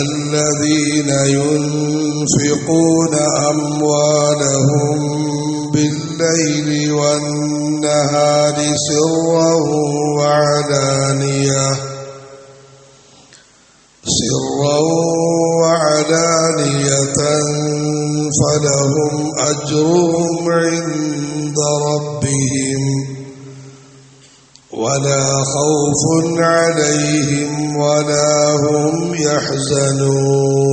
الذين ينفقون أموالهم بالليل والنهار سرا وعلانية سرا وعلانية فلهم أجرهم عند ربهم ولا خوف عليهم ولا هم يحزنون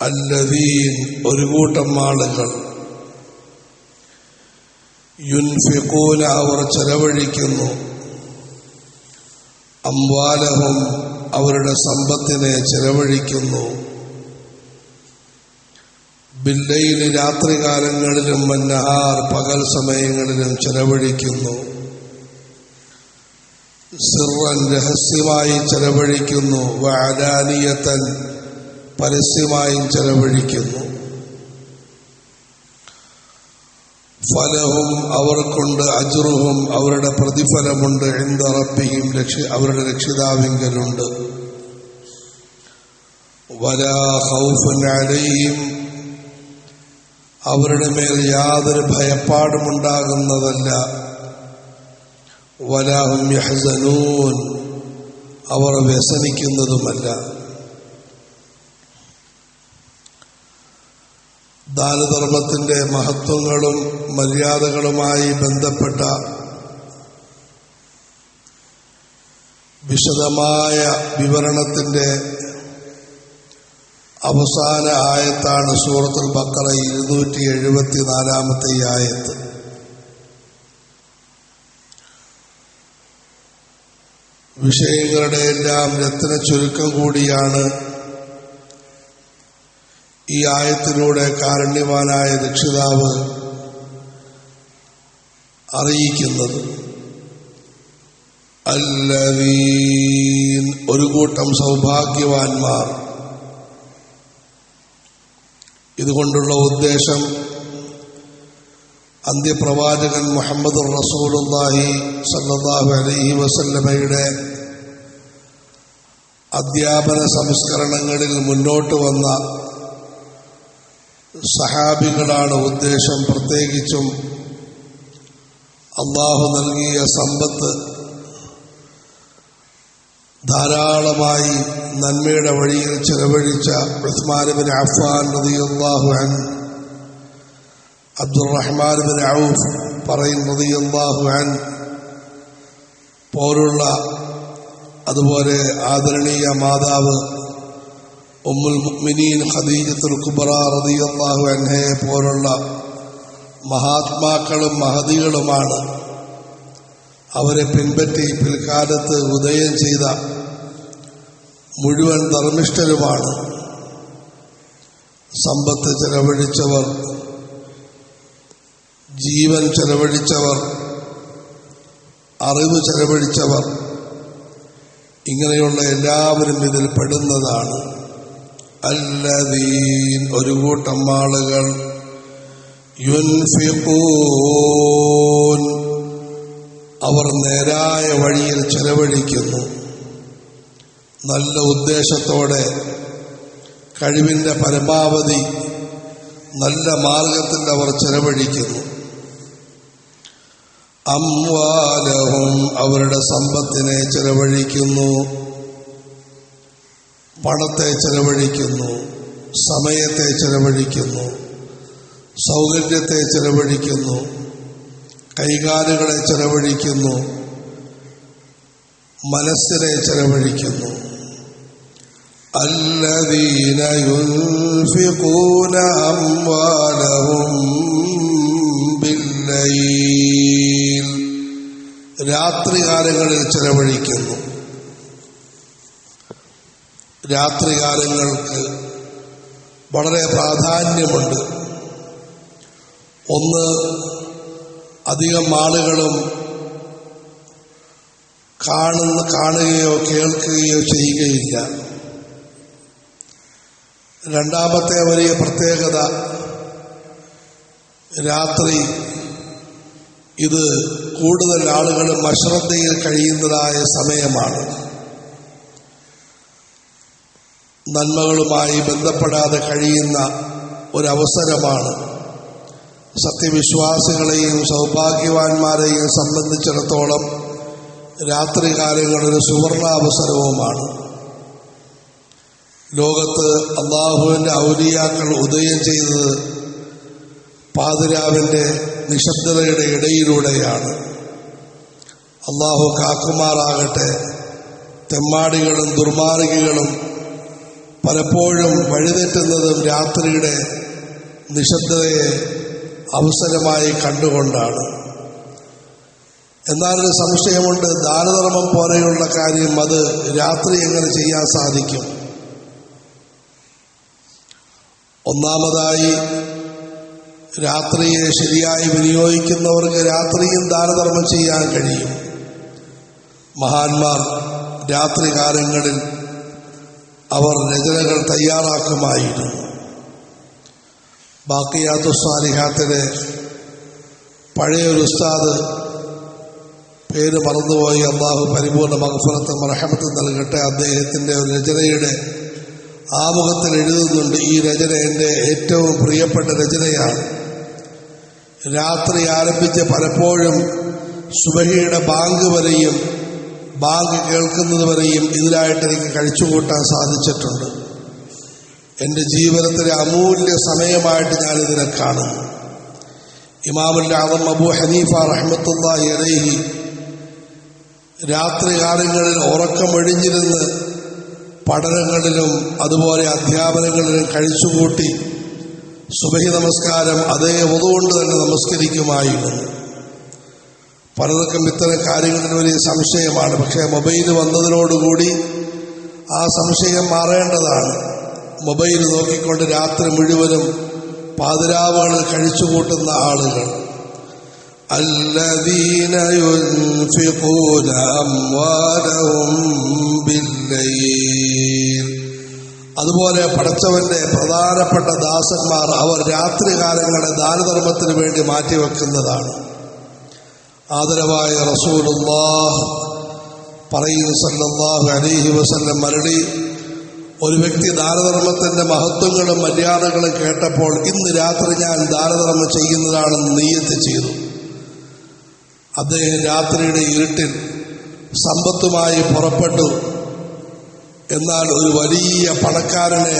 الذين ഒരു കൂട്ടം ആളുകൾ യുൻഫിഖൂന അവർ ചെലവഴിക്കുന്നു അംവാലഹും അവരുടെ സമ്പത്തിനെ ചെലവഴിക്കുന്നു ബില്ലയിൽ രാത്രികാലങ്ങളിലും മന്നഹാർ പകൽ സമയങ്ങളിലും ചെലവഴിക്കുന്നു. സിറൻ രഹസ്യമായി ചെലവഴിക്കുന്നു. വാരാനീയത്തൻ പരസ്യമായും ചെലവഴിക്കുന്നു. ഫലവും അവർക്കുണ്ട് അജുറുഹും അവരുടെ പ്രതിഫലമുണ്ട് എന്തറപ്പിയും രക്ഷി അവരുടെ രക്ഷിതാവിങ്കലുണ്ട്. വലാ ഹൗഫൻ അലൈഹിം അവരുടെ മേൽ യാതൊരു ഭയപ്പാടുമുണ്ടാകുന്നതല്ല വലാഹും യഹസനൂൻ. അവർ വ്യസനിക്കുന്നതുമല്ല. ദാനധർമ്മത്തിന്റെ മഹത്വങ്ങളും മര്യാദകളുമായി ബന്ധപ്പെട്ട വിശദമായ വിവരണത്തിന്റെ അവസാന ആയത്താണ് സൂറത്തുൽ ബക്കറ ഇരുന്നൂറ്റി എഴുപത്തി നാലാമത്തെ ആയത്ത്. വിഷയങ്ങളുടെ എല്ലാം രത്ന ചുരുക്കം കൂടിയാണ് ഈ ആയത്തിലൂടെ കാരുണ്യവാനായ രക്ഷിതാവ് അറിയിക്കുന്നത്. അല്ലവീൻ ഒരു കൂട്ടം സൗഭാഗ്യവാന്മാർ ഇതുകൊണ്ടുള്ള ഉദ്ദേശം അന്ത്യപ്രവാചകൻ മുഹമ്മദ് റസൂലുല്ലാഹി സല്ലാഹു അലൈഹി വസല്ലമയുടെ അധ്യാപന സംസ്കരണങ്ങളിൽ മുന്നോട്ട് വന്ന സഹാബികളാണ് ഉദ്ദേശം പ്രത്യേകിച്ചും അള്ളാഹു നൽകിയ സമ്പത്ത് ധാരാളമായി നന്മയുടെ വഴിയിൽ ചെലവഴിച്ച ഉസ്മാൻ അഫ്ഫാൻ റളിയല്ലാഹു അൻ അബ്ദുറഹ്മാൻ ബിൻ ഔഫ് പറയും റളിയല്ലാഹു അൻ പോലുള്ള അതുപോലെ ആദരണീയ മാതാവ് ഉമ്മുൽ മുഅ്മിനീൻ ഖദീജത്തുൽ കുബ്ര റളിയല്ലാഹു അൻഹയെ പോലുള്ള മഹാത്മാക്കളും മഹതികളുമാണ്. അവരെ പിൻപറ്റി പിൽക്കാലത്ത് ഉദയം ചെയ്ത മുഴുവൻ ധർമ്മിഷ്ഠരുമാണ്. സമ്പത്ത് ചെലവഴിച്ചവർ ജീവൻ ചെലവഴിച്ചവർ അറിവ് ചെലവഴിച്ചവർ ഇങ്ങനെയുള്ള എല്ലാവരും ഇതിൽ പെടുന്നതാണ്. അല്ലതീൻ ഒരു കൂട്ടം ആളുകൾ യുൻഫിഖൂൻ. അവർ നേരായ വഴിയിൽ ചെലവഴിക്കുന്നു. നല്ല ഉദ്ദേശത്തോടെ കഴിവിന്റെ പരമാവധി നല്ല മാർഗത്തിൽ അവർ ചെലവഴിക്കുന്നു. അംവാലവും അവരുടെ സമ്പത്തിനെ ചെലവഴിക്കുന്നു. പണത്തെ ചെലവഴിക്കുന്നു. സമയത്തെ ചെലവഴിക്കുന്നു. സൗകര്യത്തെ ചെലവഴിക്കുന്നു. കൈകാലുകളെ ചെലവഴിക്കുന്നു മനസ്സിനെ ചെലവഴിക്കുന്നു الذين ينفقون أموالهم بالليل രാത്രികാലങ്ങളിൽ ചെലവഴിക്കുന്നു രാത്രികാലങ്ങൾക്ക് വളരെ പ്രാധാന്യമുണ്ട് ഒന്ന് അധികം ആളുകളും കാണുന്ന കാണുകയോ കേൾക്കുകയോ ചെയ്യുകയില്ല. രണ്ടാമത്തെ വലിയ പ്രത്യേകത രാത്രി ഇത് കൂടുതൽ ആളുകൾ അശ്രദ്ധയിൽ കഴിയുന്നതായ സമയമാണ്. നന്മകളുമായി ബന്ധപ്പെടാതെ കഴിയുന്ന ഒരവസരമാണ്. സത്യവിശ്വാസികളെയും സൗഭാഗ്യവാന്മാരെയും സംബന്ധിച്ചിടത്തോളം രാത്രികാലങ്ങളൊരു സുവർണാവസരവുമാണ്. ലോകത്ത് അള്ളാഹുവിന്റെ ഔലിയാക്കൾ ഉദയം ചെയ്തത് പാതിരാവിന്റെ നിശബ്ദതയുടെ ഇടയിലൂടെയാണ്. അള്ളാഹു കാക്കുമാറാകട്ടെ തെമ്മാടികളും ദുർമാർഗികളും പലപ്പോഴും വഴിതെറ്റുന്നതും രാത്രിയുടെ നിശബ്ദതയെ അവസരമായി കണ്ടുകൊണ്ടാണ്. എന്നാലൊരു സംശയമുണ്ട് ദാനധർമ്മം പോലെയുള്ള കാര്യം അത് രാത്രി എങ്ങനെ ചെയ്യാൻ സാധിക്കും? ഒന്നാമതായി രാത്രിയെ ശരിയായി വിനിയോഗിക്കുന്നവർക്ക് രാത്രിയും ദാനധർമ്മം ചെയ്യാൻ കഴിയും. മഹാന്മാർ രാത്രികാലങ്ങളിൽ അവർ രചനകൾ തയ്യാറാക്കുമായിരുന്നു. ബാക്കിയാത്തു സ്വാലിഹാത്തിലെ പഴയൊരു ഉസ്താദ് പേര് മറന്നുപോയി. അള്ളാഹു പരിപൂർണ മഹഫലത്തും മറഹമത്തും നൽകട്ടെ. അദ്ദേഹത്തിന്റെ ഒരു രചനയുടെ ആമുഖത്തിൽ എഴുതുന്നുണ്ട് ഈ രചന എന്റെ ഏറ്റവും പ്രിയപ്പെട്ട രചനയാണ്. രാത്രി ആരംഭിച്ച് പലപ്പോഴും സുബഹിയുടെ ബാങ്ക് വരെയും ബാങ്ക് കേൾക്കുന്നത് വരെയും ഇതിലായിട്ട് എനിക്ക് കഴിച്ചുകൂട്ടാൻ സാധിച്ചിട്ടുണ്ട്. എന്റെ ജീവിതത്തിലെ അമൂല്യ സമയമായിട്ട് ഞാൻ ഇതിനെ കാണുന്നു. ഇമാമുൽ ആദം അബു ഹനീഫ റഹ്മത്തുല്ലാഹി അലൈഹി രാത്രികാലങ്ങളിൽ ഉറക്കമൊഴിഞ്ഞിരുന്ന് പഠനങ്ങളിലും അതുപോലെ അധ്യാപനങ്ങളിലും കഴിച്ചുകൂട്ടി സുബഹി നമസ്കാരം അതേ ഒതുകൊണ്ട് തന്നെ നമസ്കരിക്കുമായിരുന്നു. പലർക്കും ഇത്തരം കാര്യങ്ങളിൽ വലിയ സംശയമാണ്. പക്ഷേ മൊബൈൽ വന്നതിനോടുകൂടി ആ സംശയം മാറേണ്ടതാണ്. മൊബൈൽ നോക്കിക്കൊണ്ട് രാത്രി മുഴുവനും പാതിരാവുകളിൽ കഴിച്ചുകൂട്ടുന്ന ആളുകൾ الذين ينفقون أموالهم بالليل അതുപോലെ പടച്ചവന്റെ പ്രധാനപ്പെട്ട ദാസന്മാർ അവർ രാത്രികാലങ്ങളെ ദാനധർമ്മത്തിന് വേണ്ടി മാറ്റിവെക്കുന്നതാണ് ആദരവായ റസൂലുള്ളാഹ് പറയുന്നു സല്ലല്ലാഹു അലൈഹി വസല്ലം മരടി ഒരു വ്യക്തി ദാനധർമ്മത്തിന്റെ മഹത്വങ്ങളും മര്യാദകളും കേട്ടപ്പോൾ ഇന്ന് രാത്രി ഞാൻ ദാനധർമ്മം ചെയ്യുന്നതാണെന്ന് നീയത്ത് ചെയ്തു. അദ്ദേഹം രാത്രിയുടെ ഇരുട്ടിൽ സമ്പത്തുമായി പുറപ്പെട്ടു. എന്നാൽ ഒരു വലിയ പണക്കാരനെ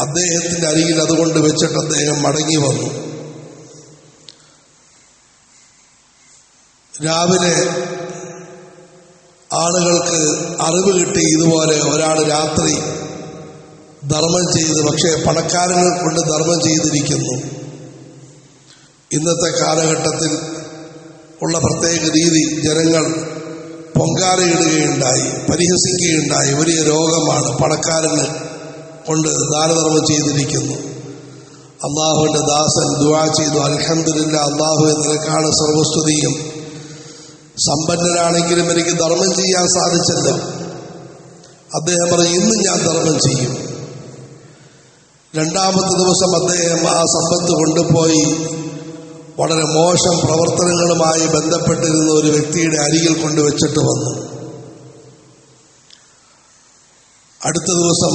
അദ്ദേഹത്തിന്റെ അരികിൽ അതുകൊണ്ട് വെച്ചിട്ട് അദ്ദേഹം മടങ്ങി വന്നു. രാവിലെ ആളുകൾക്ക് അറിവ് കിട്ടി ഇതുപോലെ ഒരാൾ രാത്രി ധർമ്മം ചെയ്ത് പക്ഷേ പണക്കാരനെ കൊണ്ട് ധർമ്മം ചെയ്തിരിക്കുന്നു. ഇന്നത്തെ കാലഘട്ടത്തിൽ ഉള്ള പ്രത്യേക രീതി ജനങ്ങൾ പൊങ്കാലയിടുകയുണ്ടായി പരിഹസിക്കുകയുണ്ടായി. വലിയ രോഗമാണ് പണക്കാരന് കൊണ്ട് ദാനധർമ്മം ചെയ്തിരിക്കുന്നു. അള്ളാഹുവിന്റെ ദാസൻ ദുവാ ചെയ്തു. അലഹമില്ല അള്ളാഹു നിനക്കാണ് സർവസ്തുതിയും. സമ്പന്നനാണെങ്കിലും എനിക്ക് ധർമ്മം ചെയ്യാൻ സാധിച്ചല്ലോ. അദ്ദേഹം പറഞ്ഞു ഇന്നും ഞാൻ ധർമ്മം ചെയ്യും. രണ്ടാമത്തെ ദിവസം അദ്ദേഹം ആ സമ്പത്ത് കൊണ്ടുപോയി. വളരെ മോശം പ്രവർത്തനങ്ങളുമായി ബന്ധപ്പെട്ടിരുന്ന ഒരു വ്യക്തിയുടെ അരികിൽ കൊണ്ടുവച്ചിട്ട് വന്നു. അടുത്ത ദിവസം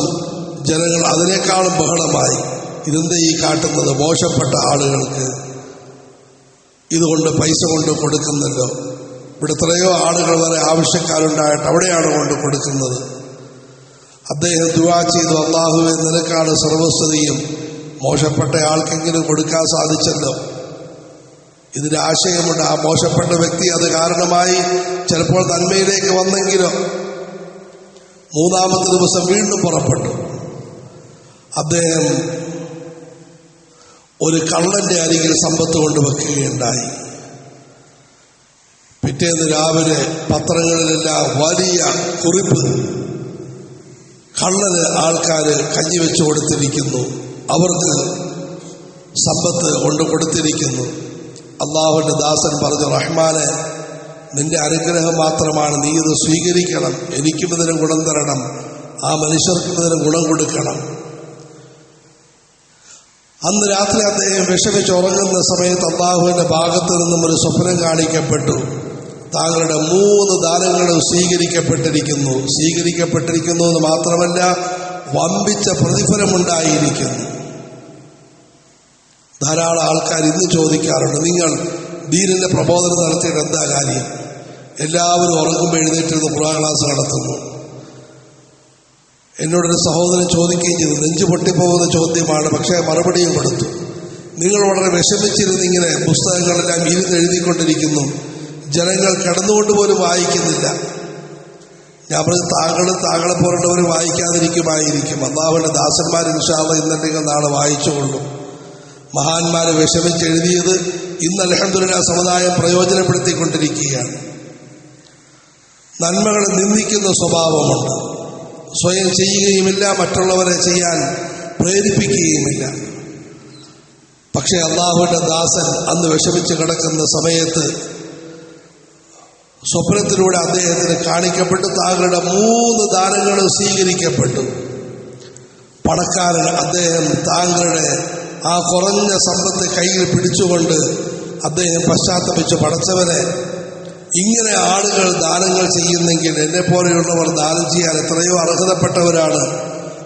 ജനങ്ങൾ അതിനേക്കാളും ബഹളമായി. ഇതെന്താ ഈ കാട്ടുന്നത്? മോശപ്പെട്ട ആളുകൾക്ക് ഇതുകൊണ്ട് പൈസ കൊണ്ട് കൊടുക്കുന്നല്ലോ. ഇവിടെ എത്രയോ ആളുകൾ വരെ ആവശ്യക്കാരുണ്ടായിട്ട് അവിടെയാണ് കൊണ്ട് കൊടുക്കുന്നത്. അദ്ദേഹം ദുവാ ചെയ്തു. അള്ളാഹുവെ നിനക്കാണ് സർവസ്വതിയും മോശപ്പെട്ട ആൾക്കെങ്കിലും കൊടുക്കാൻ സാധിച്ചല്ലോ. ഇതിന് ആശയമുണ്ട്. ആ മോശപ്പെട്ട വ്യക്തി അത് കാരണമായി ചിലപ്പോൾ നന്മയിലേക്ക് വന്നെങ്കിലോ മൂന്നാമത്തെ ദിവസം വീണ്ടും പുറപ്പെട്ടു. അദ്ദേഹം ഒരു കള്ളന്റെ അരികിൽ സമ്പത്ത് കൊണ്ടുവെക്കുകയുണ്ടായി. പിറ്റേന്ന് രാവിലെ പത്രങ്ങളിലെല്ലാം വലിയ കുറിപ്പ് കള്ളന് ആൾക്കാർ കഞ്ഞി വെച്ചു കൊടുത്തിരിക്കുന്നു. അവർക്ക് സമ്പത്ത് കൊണ്ട് കൊടുത്തിരിക്കുന്നു. അള്ളാഹുവിന്റെ ദാസൻ പറഞ്ഞു റഹ്മാനെ നിന്റെ അനുഗ്രഹം മാത്രമാണ് നീ ഇത് സ്വീകരിക്കണം. എനിക്കും ഇതിന് ഗുണം തരണം. ആ മനുഷ്യർക്കും ഇതിന് ഗുണം കൊടുക്കണം. അന്ന് രാത്രി അദ്ദേഹം വിഷമിച്ച് ഉറങ്ങുന്ന സമയത്ത് അള്ളാഹുവിന്റെ ഭാഗത്ത് നിന്നും ഒരു സ്വപ്നം കാണിക്കപ്പെട്ടു. താങ്കളുടെ മൂന്ന് ദാനങ്ങളും സ്വീകരിക്കപ്പെട്ടിരിക്കുന്നു. സ്വീകരിക്കപ്പെട്ടിരിക്കുന്നു എന്ന് മാത്രമല്ല വമ്പിച്ച പ്രതിഫലമുണ്ടായിരിക്കുന്നു. ധാരാളം ആൾക്കാർ ഇന്ന് ചോദിക്കാറുണ്ട് നിങ്ങൾ ദീനിന്റെ പ്രബോധനം നടത്തിയിട്ട് എന്താ കാര്യം? എല്ലാവരും ഉറങ്ങുമ്പോൾ എഴുന്നേറ്റിരുന്ന് ഖുറാൻ ക്ലാസ് നടത്തുന്നു. എന്നോടൊരു സഹോദരൻ ചോദിക്കുകയും ചെയ്തു നെഞ്ചു പൊട്ടിപ്പോകുന്ന ചോദ്യമാണ് പക്ഷേ മറുപടിയും കൊടുത്തു നിങ്ങൾ വളരെ വിഷമിച്ചിരുന്ന് ഇങ്ങനെ പുസ്തകങ്ങളെല്ലാം ഇരുന്ന് എഴുതിക്കൊണ്ടിരിക്കുന്നു. ജനങ്ങൾ കിടന്നുകൊണ്ട് പോലും വായിക്കുന്നില്ല. ഞാൻ പറഞ്ഞു താങ്കളും താങ്കളെ പോലുള്ളവർ വായിക്കാതിരിക്കുമായിരിക്കും. അള്ളാഹുവിന്റെ ദാസന്മാർ ഇൻഷാള്ള ഇന്നല്ലെങ്കിൽ നാളെ വായിച്ചുകൊള്ളും. മഹാന്മാരെ വിഷമിച്ചെഴുതിയത് ഇന്ന് അലഹന്തുല സമുദായം പ്രയോജനപ്പെടുത്തിക്കൊണ്ടിരിക്കുകയാണ്. നന്മകളെ നിന്ദിക്കുന്ന സ്വഭാവമുണ്ട്. സ്വയം ചെയ്യുകയുമില്ല മറ്റുള്ളവരെ ചെയ്യാൻ പ്രേരിപ്പിക്കുകയുമില്ല. പക്ഷേ അള്ളാഹുവിന്റെ ദാസൻ അന്ന് വിഷമിച്ച് കിടക്കുന്ന സമയത്ത് സ്വപ്നത്തിലൂടെ അദ്ദേഹത്തിന് കാണിക്കപ്പെട്ടു. താങ്കളുടെ മൂന്ന് ദാനങ്ങളും സ്വീകരിക്കപ്പെട്ടു. പണക്കാരൻ അദ്ദേഹം താങ്കളുടെ ആ കുറഞ്ഞ സമ്പത്ത് കയ്യിൽ പിടിച്ചുകൊണ്ട് അദ്ദേഹം പശ്ചാത്തപിച്ചു. പടച്ചവനെ ഇങ്ങനെ ആളുകൾ ദാനങ്ങൾ ചെയ്യുന്നെങ്കിൽ എന്നെ പോലെയുള്ളവർ ദാനം ചെയ്യാൻ എത്രയോ അർഹതപ്പെട്ടവരാണ്.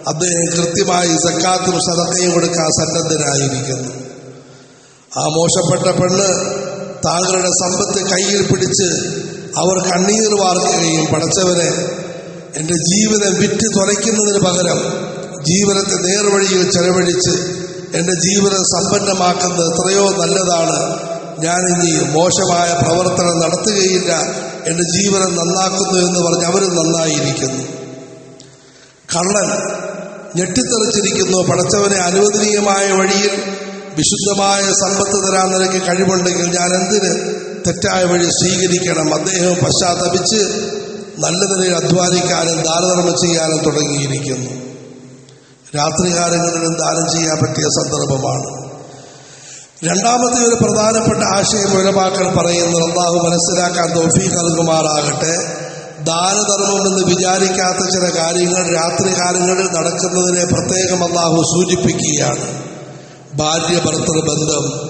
അദ്ദേഹം കൃത്യമായി സക്കാത്തും സദക്കയും കൊടുക്കാൻ സന്നദ്ധനായിരിക്കുന്നു. ആ മോശപ്പെട്ട പെണ്ണ് താങ്കളുടെ സമ്പത്ത് കയ്യിൽ പിടിച്ച് അവർ കണ്ണീർ വാർക്കുകയും പടച്ചവനെ എന്റെ ജീവിതം വിറ്റ് തുലയ്ക്കുന്നതിന് പകരം ജീവിതത്തെ നേർവഴിയിൽ ചെലവഴിച്ച് എന്റെ ജീവിതം സമ്പന്നമാക്കുന്നത് എത്രയോ നല്ലതാണ്. ഞാൻ ഇനി മോശമായ പ്രവർത്തനം നടത്തുകയില്ല. എന്റെ ജീവനം നന്നാക്കുന്നു എന്ന് പറഞ്ഞ് അവരും നന്നായിരിക്കുന്നു. കള്ളൻ ഞെട്ടിത്തെറിച്ചിരിക്കുന്നു. പടച്ചവനെ അനുവദനീയമായ വഴിയിൽ വിശുദ്ധമായ സമ്പത്ത് തരാൻ നിനക്ക് കഴിവുണ്ടെങ്കിൽ ഞാൻ എന്തിന് തെറ്റായ വഴി സ്വീകരിക്കണം. അദ്ദേഹം പശ്ചാത്തപിച്ച് നല്ല നിലയിൽ അധ്വാനിക്കാനും ദാനധർമ്മം ചെയ്യാനും തുടങ്ങിയിരിക്കുന്നു. രാത്രികാലങ്ങളിലും ദാനം ചെയ്യാൻ പറ്റിയ സന്ദർഭമാണ്. രണ്ടാമത്തെ ഒരു പ്രധാനപ്പെട്ട ആശയം ഉലമാക്കൾ പറയുന്നത് അള്ളാഹു മനസ്സിലാക്കാൻ തോഫി നൽകുമാറാകട്ടെ. ദാനധർമ്മം എന്ന് വിചാരിക്കാത്ത ചില കാര്യങ്ങൾ രാത്രികാലങ്ങളിൽ നടക്കുന്നതിനെ പ്രത്യേകം അള്ളാഹു സൂചിപ്പിക്കുകയാണ്. ഭാര്യ ഭർത്തൃ ബന്ധം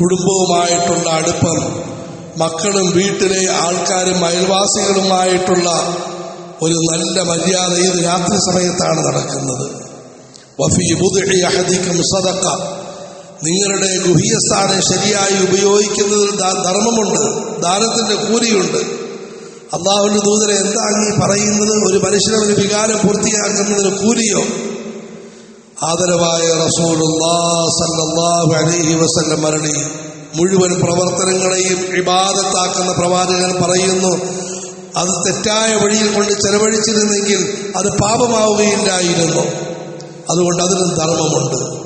കുടുംബവുമായിട്ടുള്ള അടുപ്പം മക്കളും വീട്ടിലെ ആൾക്കാരും അയൽവാസികളുമായിട്ടുള്ള ഒരു നല്ല മര്യാദ ഇത് രാത്രി സമയത്താണ് നടക്കുന്നത്. വഫി ബുദ്ഹി അഹദിക്കും സദക്ക നിങ്ങളുടെ ഗുഹ്യസ്ഥാനം ശരിയായി ഉപയോഗിക്കുന്നതിൽ ധർമ്മമുണ്ട് ദാനത്തിന്റെ കൂലിയുണ്ട്. അള്ളാഹുവിന്റെ ദൂതരെ എന്താ നീ പറയുന്നത്? ഒരു മനുഷ്യനെ ഒരു വികാരം പൂർത്തിയാക്കുന്നതിന് കൂലിയോ? ആദരവായ റസൂൽ അലൈഹി വസല്ലം മരണി. മുഴുവൻ പ്രവർത്തനങ്ങളെയും വിവാദത്താക്കുന്ന പ്രവാചകൻ പറയുന്നു അത് തെറ്റായ വഴിയിൽ കൊണ്ട് ചെലവഴിച്ചിരുന്നെങ്കിൽ അത് പാപമാവുകയില്ലായിരുന്നു. അതുകൊണ്ട് അതിനും ധർമ്മമുണ്ട്.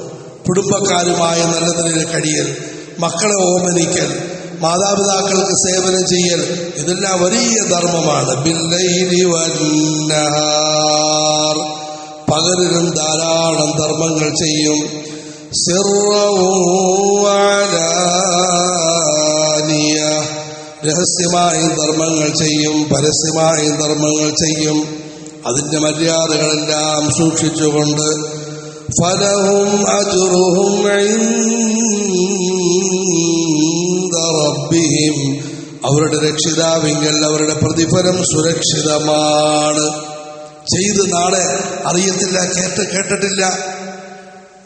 കുടുംബക്കാരുമായ നല്ല നിലയിൽ കഴിയൽ മക്കളെ ഓമനിക്കൽ മാതാപിതാക്കൾക്ക് സേവനം ചെയ്യൽ ഇതെല്ലാം വലിയ ധർമ്മമാണ്. പകലിലും ധാരാളം ധർമ്മങ്ങൾ ചെയ്യും. സിറവുവാലാനിയ രഹസ്യമായ ധർമ്മങ്ങൾ ചെയ്യും പരസ്യമായ ധർമ്മങ്ങൾ ചെയ്യും. അതിന്റെ മര്യാദകളെല്ലാം സൂക്ഷിച്ചുകൊണ്ട് ഫലവും അജുറുഹും റബ്ബിഹിം. അവരുടെ രക്ഷിതാവിങ്കൽ അവരുടെ പ്രതിഫലം സുരക്ഷിതമാണ്. ചെയ്ത് നാളെ അറിയത്തില്ല കേട്ട് കേട്ടിട്ടില്ല.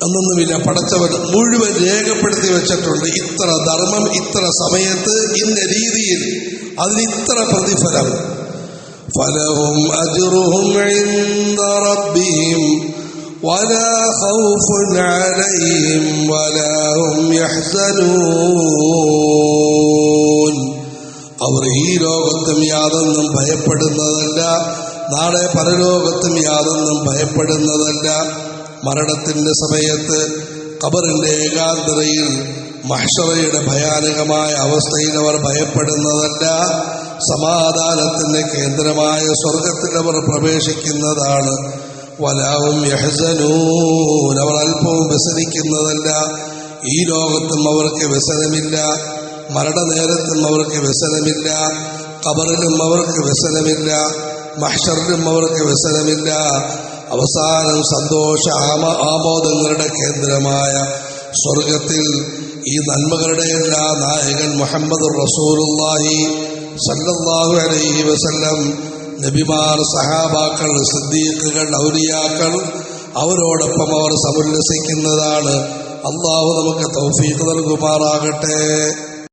എന്നൊന്നുമില്ല പടച്ചവൻ മുഴുവൻ രേഖപ്പെടുത്തി വെച്ചിട്ടുണ്ട് ഇത്ര ധർമ്മം ഇത്ര സമയത്ത് ഇന്ന രീതിയിൽ അതിന് ഇത്ര പ്രതിഫലം ഫലഹും അജുറുഹും റബ്ബിഹിം ولا خوف عليهم ولا هم يحزنون അവർ ഈ ലോകത്തും യാതൊന്നും ഭയപ്പെടുന്നതല്ല നാളെ പരലോകത്തും യാതൊന്നും ഭയപ്പെടുന്നതല്ല മരണത്തിന്റെ സമയത്ത് ഖബറിന്റെ ഏകാന്തതയിൽ മഹ്ഷറയുടെ ഭയാനകമായ അവസ്ഥയിൽ അവർ ഭയപ്പെടുന്നതല്ല സമാധാനത്തിന്റെ കേന്ദ്രമായ സ്വർഗത്തിൽ അവർ പ്രവേശിക്കുന്നതാണ്. വലാവും യഹസനൂൻ. അവർ അല്പവും വ്യസനിക്കുന്നതല്ല. ഈ ലോകത്തും അവർക്ക് വ്യസനമില്ല. മരണനേരത്തും അവർക്ക് വ്യസനമില്ല. ഖബറിലും അവർക്ക് വ്യസനമില്ല. മഹ്ഷറിലും അവർക്ക് വ്യസനമില്ല. അവസാനം സന്തോഷ ആമ ആമോദങ്ങളുടെ കേന്ദ്രമായ സ്വർഗത്തിൽ ഈ നന്മകളുടെ എല്ലാ നായകൻ മുഹമ്മദ് റസൂലുല്ലാഹി സല്ലല്ലാഹു അലൈഹി വസല്ലം നബിമാർ സഹാബാക്കൾ സിദ്ദീഖുകൾ ഔലിയാക്കൾ അവരോടൊപ്പം അവർ സമുല്ലസിക്കുന്നതാണ്. അള്ളാഹു നമുക്ക് തൗഫീഖ് നൽകുമാറാകട്ടെ.